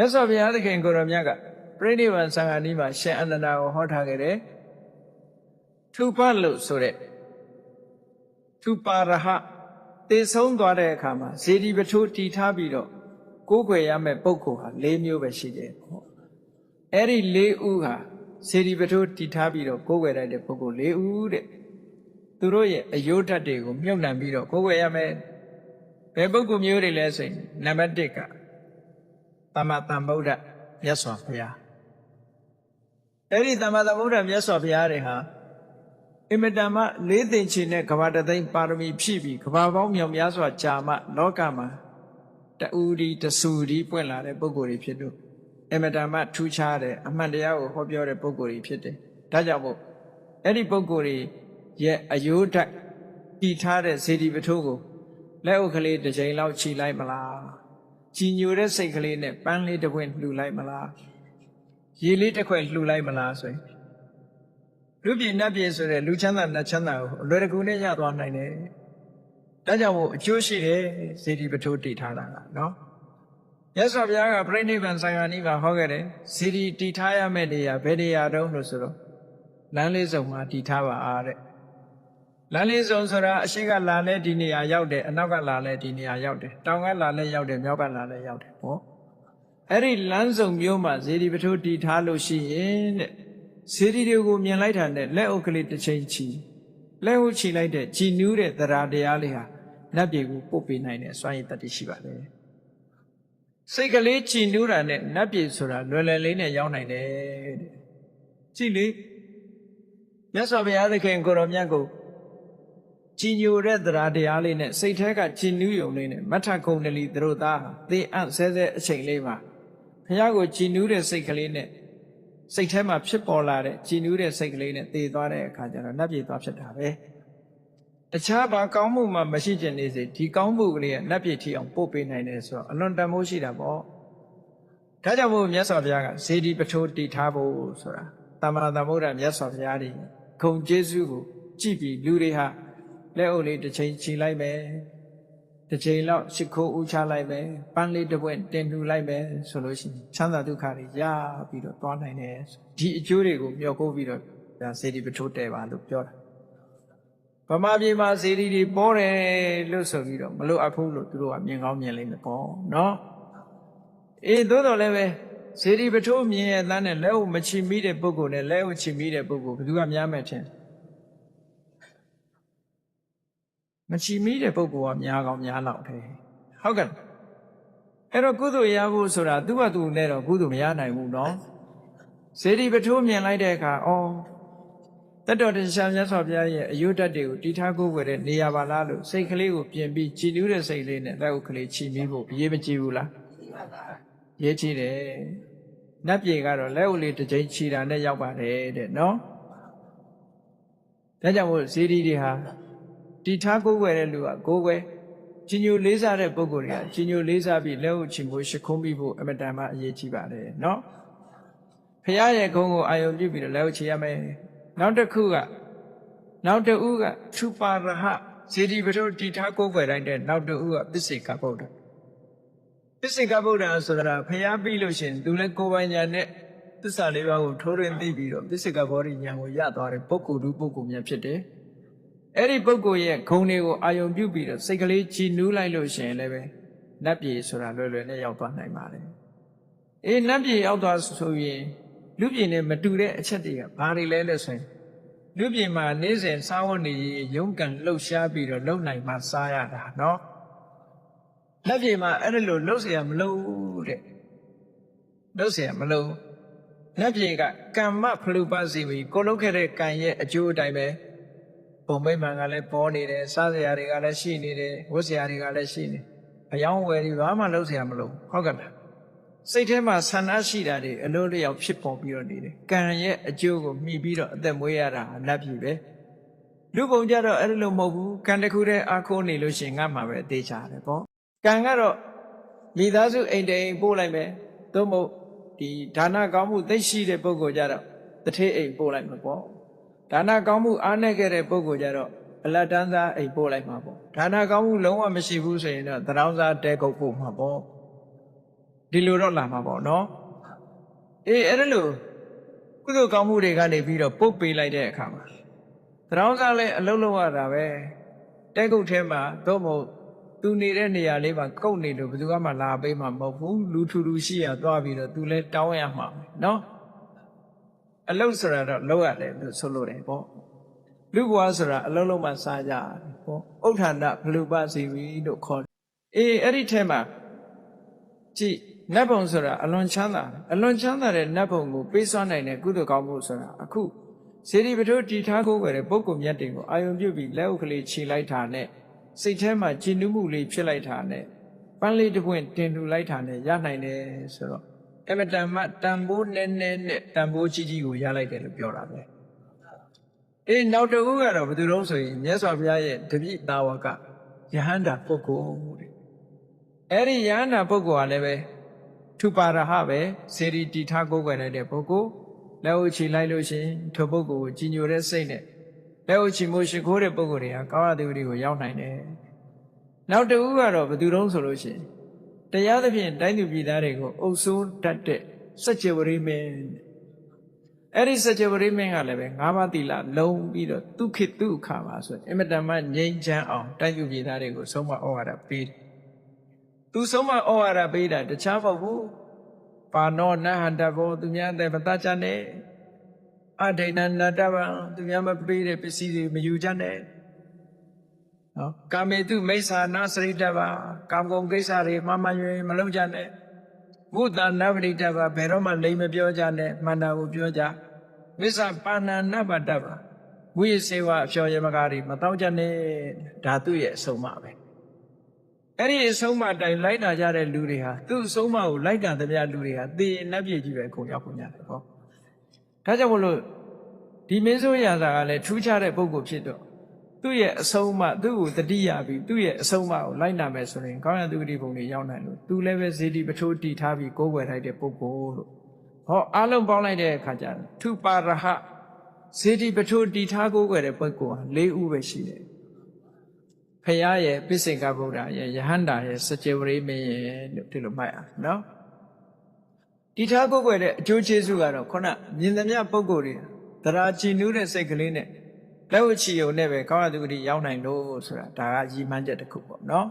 မြတ်စွာဘုရားသခင်ကိုရောမြတ်ကပြိဋိဘံသံဃာနီးမှာရှင်အနန္ဒာကိုဟောထားခဲ့တယ်ထူပလို့ဆိုတဲ့ထူပါရဟတေဆုံးသွားတဲ့အခါမှာဇေဒီပထိုးတီထားပြီးတော့ကိုးကွယ်ရမယ့်ပုဂ္ဂိုလ်ဟာ၄မျိုးပဲရှိတယ်ပေါ့အဲ့ဒီ၄ဦးဟာဇေဒီပထိုးတီထားပြီးတော့ကိုးကွယ်ရတဲ့ပုဂ္ဂိုလ်၄ဦးတဲ့သူတို့ရဲ့အယုဒ္ဓတွေကိုမြုပ်နှံပြီးတော့ကိုးကွယ်ရမယ်ဘယ်ပုဂ္ဂိုလ်မျိုးတွေလဲဆိုရင်နံပါတ်1က သမ္မာသမ္ဗုဒ္ဓမြတ်စွာဘုရားအဲ့ဒီသမ္မာသမ္ဗုဒ္ဓမြတ်စွာဘုရားတွေဟာအင်မတန်မှလေးသိင်ချင်တဲ့ကဘာတသိမ့်ပါရမီဖြည့်ပြီးကဘာပေါင်းမြောင်များစွာကြာမှလောကမှာတူဒီတဆူဒီပွင့်လာတဲ့ပုဂ္ဂိုလ်တွေဖြစ်လို့အင်မတန်မှထူးခြားတဲ့အမှန်တရားကိုဟောပြောတဲ့ပုဂ္ဂိုလ်တွေဖြစ်တယ်။ဒါကြောင့်မို့အဲ့ဒီပုဂ္ဂိုလ်တွေရဲ့အယိုးဓာတ်တည်ထားတဲ့ဇေဒီပထိုးကိုလက်အုပ်ကလေးတစ်ချိန်လောက်ခြိလိုက်မလား။ ကြည်ညိုတဲ့စိတ်ကလေးနဲ့ပန်းလေးတစ်ပွင့်လှူလိုက်မလား။ရေလေးတစ်ခွက်လှူလိုက်မလားဆိုရင်လူပြည်နတ်ပြည်ဆိုတဲ့လူချမ်းသာနတ်ချမ်းသာကိုအလွယ်တကူနဲ့ရသွားနိုင်တယ်။ဒါကြောင့်မို့အကျိုးရှိတယ်ဇေဒီပထိုးတည်ထားတာကနော်။မြတ်စွာဘုရားကပြိဋိဘံဆိုင်ရာနိဗ္ဗာန်ဟောခဲ့တယ်။ဇေဒီတည်ထားရမယ့်နေရာဘယ်နေရာတုံးလို့ဆိုတော့လမ်းလေးစုံမှာတည်ထားပါအားတဲ့။ လမ်းလေးစုံဆိုတာအရှိကလာလဲဒီနေရာရောက်တယ်အနောက်ကလာလဲဒီနေရာရောက်တယ်တောင်ကလာလဲရောက်တယ်မြောက်ကလာလဲရောက်တယ်ဟော။အဲ့ဒီလမ်းစုံမျိုးမှာဇေဒီပထိုးတည်ထားလို့ရှိရင်တဲ့ဇေဒီတွေကိုမြင်လိုက်တာနဲ့လက်အုပ်ကလေးတစ်ချိန်ချီလက်အုပ်ချီလိုက်တဲ့ကြည်နူးတဲ့သရာတရားလေးဟာနတ်ပြည်ကိုပို့ပေးနိုင်တဲ့စွမ်းရည်တတ်တရှိပါလေစိတ်ကလေးကြည်နူးတာနဲ့နတ်ပြည်ဆိုတာလွယ်လွယ်လေးနဲ့ရောက်နိုင်တယ်တဲ့ကြည်လေမြတ်စွာဘုရားသခင်ကိုရောမြတ်ကို ကြည်ညိုတဲ့သရာတရားလေးနဲ့စိတ်แท้ကကြည်နူးယုံလေးနဲ့မထကုံတလီသူတို့သားဟာသေအံ့ဆဲဆဲအချိန်လေးမှာဘုရားကိုကြည်နူးတဲ့စိတ်ကလေးနဲ့စိတ်ထဲမှာဖြစ်ပေါ်လာတဲ့ကြည်နူးတဲ့စိတ်ကလေးနဲ့တည်သွားတဲ့အခါကျတော့နတ်ပြည်သွားဖြစ်တာပဲတခြားဘာကောင်းမှုမှမရှိကျင်နေစေဒီကောင်းမှုကလေးကနတ်ပြည်ထီအောင်ပို့ပေးနိုင်တယ်ဆိုတော့အလွန်တန်ဖိုးရှိတာပေါ့ဒါကြောင့်မို့မြတ်စွာဘုရားကဇေဒီပထိုးတည်ထားဖို့ဆိုတာတမ္မာသမုဒ္ဒမြတ်စွာဘုရားကြီးခုံကျေးဇူးကိုကြည်ပြီးလူတွေဟာ လက်အုပ်လေးတစ်ချိန်ချီလိုက်မယ်တစ်ချိန်လောက်ရှ िख ိုးဥချလိုက်မယ်ပန်းလေးတစ်ပွင့်တင်လှူလိုက်မယ်ဆိုလို့ရှိရင်ချမ်းသာဒုက္ခတွေရပြီးတော့သွားနိုင်တယ်ဒီအကျိုးတွေကိုမျှော်ကိုပြီးတော့ဒါစေတီပထိုးတဲပါလို့ပြောတာဗမာပြည်မှာစေတီတွေပေါ်တယ်လို့ဆိုပြီးတော့မလို့အဖို့လို့သူတို့ကမြင်ကောင်းမြင်လိမ့်မယ်ပေါ့နော်အေးသို့တော်လည်းပဲစေတီပထိုးမြင်ရတဲ့နဲ့လက်အုပ်မချီမိတဲ့ပုဂ္ဂိုလ်နဲ့လက်အုပ်ချီမိတဲ့ပုဂ္ဂိုလ်ဘယ်သူကများမယ်ထင် မချီမိတဲ့ပုဂ္ဂိုလ်ကများကောင်းများလောက်တယ်ဟုတ်ကဲ့အဲ့တော့ကုသိုလ်ရဖို့ဆိုတာသူ့ဘာသူနဲ့တော့ကုသိုလ်မရနိုင်ဘူးနော်စေတီပထိုးမြင်လိုက်တဲ့အခါအော်တတ္တော်တရားမြတ်စွာဘုရားရဲ့အယုဒ္ဓတွေကိုတီထားကိုယ်ွယ်တဲ့နေရာပါလားလို့စိတ်ကလေးကိုပြင်ပြီးကြည်နူးတဲ့စိတ်လေးနဲ့လက်ဥကလေးချီမိဖို့ရေးမကြည့်ဘူးလားရေးကြည့်တယ်နတ်ပြေကတော့လက်ဥလေးတစ်ချိန်ချီတာနဲ့ရောက်ပါတယ်တဲ့နော်ဒါကြောင့်မို့ဇေဒီတွေဟာ တီထားကိုယ်ွယ်တဲ့လူကကိုယ်ွယ်ကြီးညိုလေးစားတဲ့ပုဂ္ဂိုလ်တွေကကြီးညိုလေးစားပြီးလက်ဥချီဖို့ရှ िख ုံးပြီးဖို့အမတန်မှအရေးကြီးပါတယ်နော်ဖရာရဲ့ဂုံကိုအာယုံပြုပြီးတော့လက်ဥချီရမယ်နောက်တစ်ခုကနောက်တစ်ဦးကထူပါရဟဇေဒီပထိုတီထားကိုယ်ွယ်တိုင်းတဲ့နောက်တစ်ဦးကပစ္စေကဗုဒ္ဓပစ္စေကဗုဒ္ဓဆိုတာဖရာပြီးလို့ရှိရင်သူလည်းကိုယ်ပိုင်ညာနဲ့သစ္စာလေးပါးကိုထိုးရင်းသိပြီးတော့ပစ္စေကဘောဓိညာကိုရသွားတဲ့ပုဂ္ဂိုလ်သူပုဂ္ဂိုလ်များဖြစ်တယ် အဲ့ဒီပုဂ္ဂိုလ်ရဲ့ဂုဏ်တွေကိုအာယုံပြုပြီးတော့စိတ်ကလေးကြည်နူးလိုက်လို့ရှိရင်လည်းပဲနတ်ပြည်ဆိုတာလွယ်လွယ်နဲ့ရောက်သွားနိုင်ပါတယ်အေးနတ်ပြည်ရောက်သွားဆိုရင်လူပြည်နဲ့မတူတဲ့အချက်တွေကဘာတွေလဲလဲဆိုရင်လူပြည်မှာနေ့စဉ်စားဝတ်နေရေးရုန်းကန်လှုပ်ရှားပြီးတော့လုံနိုင်မှစားရတာเนาะလက်ပြည်မှာအဲ့ဒါလိုလှုပ်เสียမလို့တဲ့လှုပ်เสียမလို့လက်ပြည်ကကမ္မဖလူပစီဝီကိုလုတ်ခဲ့တဲ့ကံရဲ့အကျိုးအတိုင်းပဲ ပုံမိတ်မှန်ကလည်းပေါ်နေတယ်စားစရာတွေကလည်းရှိနေတယ်ဝတ်စရာတွေကလည်းရှိနေအယောင်းဝယ်ပြီးဘာမှလုပ်စရာမလိုဟုတ်ကဲ့လားစိတ်ထဲမှာဆန္ဒရှိတာတွေအလိုလျောက်ဖြစ်ပေါ်ပြီးတော့နေတယ်ကံရဲ့အကျိုးကိုမှီပြီးတော့အသက်မွေးရတာအနတ်ပြီပဲလူပုံကြတော့အဲ့လိုမဟုတ်ဘူးကံတစ်ခုတည်းအားကိုးနေလို့ရှင်ငါမှပဲတေးချတယ်ပေါ့ကံကတော့မိသားစုအိမ်တိမ်ပို့လိုက်မယ်သို့မဟုတ်ဒီဒါနကောင်းမှုသိရှိတဲ့ပုဂ္ဂိုလ်ကြတော့တထေးအိမ်ပို့လိုက်မှာပေါ့ ဒါနကောင်းမှုအားနည်းခဲ့တဲ့ပုဂ္ဂိုလ်ကြတော့အလတ်တန်းစားအိမ်ပို့လိုက်မှာပေါ့။ဒါနကောင်းမှုလုံးဝမရှိဘူးဆိုရင်တော့သရောင်းစားတဲကုတ်ပို့မှာပေါ့။ဒီလိုတော့လာမှာပေါ့နော်အေးအဲ့ဒါလို့ကုသိုလ်ကောင်းမှုတွေကနေပြီးတော့ပုတ်ပေးလိုက်တဲ့အခါမှာသရောင်းစားလဲအလုံးလုံးရတာပဲတဲကုတ်ထဲမှာသို့မဟုတ်သူနေတဲ့နေရာလေးမှာကုတ်နေလို့ဘယ်သူမှလာပေးမှာမဟုတ်ဘူးလူထူထူရှိရသွားပြီးတော့သူလဲတောင်းရမှာပဲနော် အလုံးဆိုတာတော့လုံးရတယ်လို့ဆိုလို့တယ်ပေါ့လူဘွားဆိုတာအလုံးလုံးမှစားကြတယ်ပေါ့ဥဋ္ဌာဏဘလူပစီဝီလို့ခေါ်တယ်အေးအဲ့ဒီထဲမှာကြည့်နတ်ဘုံဆိုတာအလွန်ချမ်းသာတယ်အလွန်ချမ်းသာတဲ့နတ်ဘုံကိုပေးစွမ်းနိုင်တဲ့ကုသိုလ်ကောင်းမှုဆိုတာအခုစေတီပထိုးတည်ထားကိုယ်ွယ်တဲ့ပုဂ္ဂိုလ်မြတ်တွေကိုအာယုံပြုပြီးလက်ဥကလေးခြေလိုက်တာနဲ့စိတ်ထဲမှာကြည်နူးမှုလေးဖြစ်လိုက်တာနဲ့ပန်းလေးတစ်ပွင့်တင်ထူလိုက်တာနဲ့ရနိုင်တယ်ဆိုတော့ အမတန်မှတန်ဖိုးနဲ့နဲ့နဲ့တန်ဖိုးကြီးကြီးကိုရလိုက်တယ်လို့ပြောတာပဲအေးနောက်တစ်ခုကတော့ဘယ်သူတုံးဆိုရင်မြတ်စွာဘုရားရဲ့တပိသာဝကယဟန္တာပုဂ္ဂိုလ်တဲ့အဲ့ဒီယဟန္တာပုဂ္ဂိုလ်ကလည်းပဲထူပါရဟပဲစေရီတီထားကိုယ်ွယ်လိုက်တဲ့ပုဂ္ဂိုလ်လက်ဥချီလိုက်လို့ရှိရင်ထိုပုဂ္ဂိုလ်ကိုကြီးညိုတဲ့စိတ်နဲ့လက်ဥချီမိုးရှိခိုးတဲ့ပုဂ္ဂိုလ်တွေကကာဝတိဝတိကိုရောက်နိုင်တယ်နောက်တစ်ခုကတော့ဘယ်သူတုံးဆိုလို့ရှိရင် တရားသဖြင့်တိုင်းသူပြည်သားတွေကိုအုပ်စိုးတတ်တဲ့စัจ java ရိမင်းအဲ့ဒီစัจ java ရိမင်းကလည်းပဲငါးပါးသီလလုံးပြီးတော့ဒုက္ခိဒုက္ခပါဆိုရင်အင်မတန်မှငြိမ်းချမ်းအောင်တိုင်းသူပြည်သားတွေကိုဆုံးမဩဝါဒပေးတယ်သူဆုံးမဩဝါဒပေးတာတခြားမဟုတ်ဘူးပါနောနဟန္တဘောသူများတဲ့ပတချနဲ့အဒိဏနတဗံသူများမပေးတဲ့ပစ္စည်းတွေမယူကြနဲ့ နော်ကာမေတုမိစ္ဆာနာစရိတဗကာမဂုဏ်ကိစ္စတွေမမယွေမလုပ်ကြနဲ့ဘုဒ္ဓနဗရိတဗဘယ်တော့မှလိမ်မပြောကြနဲ့မှန်တာကိုပြောကြမစ္ဆပါဏာနဗတဗဝိစေဝအဖျော်ရမကားတွေမတော့ကြနဲ့ဒါသူ့ရဲ့အဆုံးအမပဲအဲ့ဒီအဆုံးအမတိုင်လိုက်တာကြတဲ့လူတွေဟာသူ့အဆုံးအမကိုလိုက်တာတဲ့လူတွေဟာသေရင်နတ်ပြည်ကြီးပဲခုံရောက်ခုံရတယ်ဟောဒါကြောင့်မလို့ဒီမင်းဆိုးရတာကလည်းထူးခြားတဲ့ပုံကိုဖြစ်တော့ သူ့ရဲ့အဆုံးအမသူ့ကိုတတိယပြီးသူ့ရဲ့အဆုံးအမကိုလိုက်နာမယ်ဆိုရင်ကောင်းရသူတိဘုံတွေရောက်နိုင်လို့သူလည်းပဲဇေဒီပထိုးတီထားပြီးကိုးကွယ်ထိုက်တဲ့ပုဂ္ဂိုလ်လို့ဟောအလုံးပေါင်းလိုက်တဲ့အခါကျတော့ထုပါရဟဇေဒီပထိုးတီထားကိုးကွယ်တဲ့ပုဂ္ဂိုလ်ဟာ၄ဦးပဲရှိတယ်ဖရာရဲ့ပိစိကဗုဒ္ဓရဲ့ယဟန္တာရဲ့စကြဝဠာမင်းရဲ့လို့ဒီလိုမှတ်အောင်နော်တီထားကိုးကွယ်တဲ့အကျိုးကျေးဇူးကတော့ခုနမြင်သမျှပုဂ္ဂိုလ်တွေသရာကြည်နူးတဲ့စိတ်ကလေးနဲ့ လက်ဝတ်ချီုံနဲ့ပဲကောင်းရသူဂတိရောက်နိုင်လို့ဆိုတာဒါကရည်မှန်းချက်တစ်ခုပေါ့နော်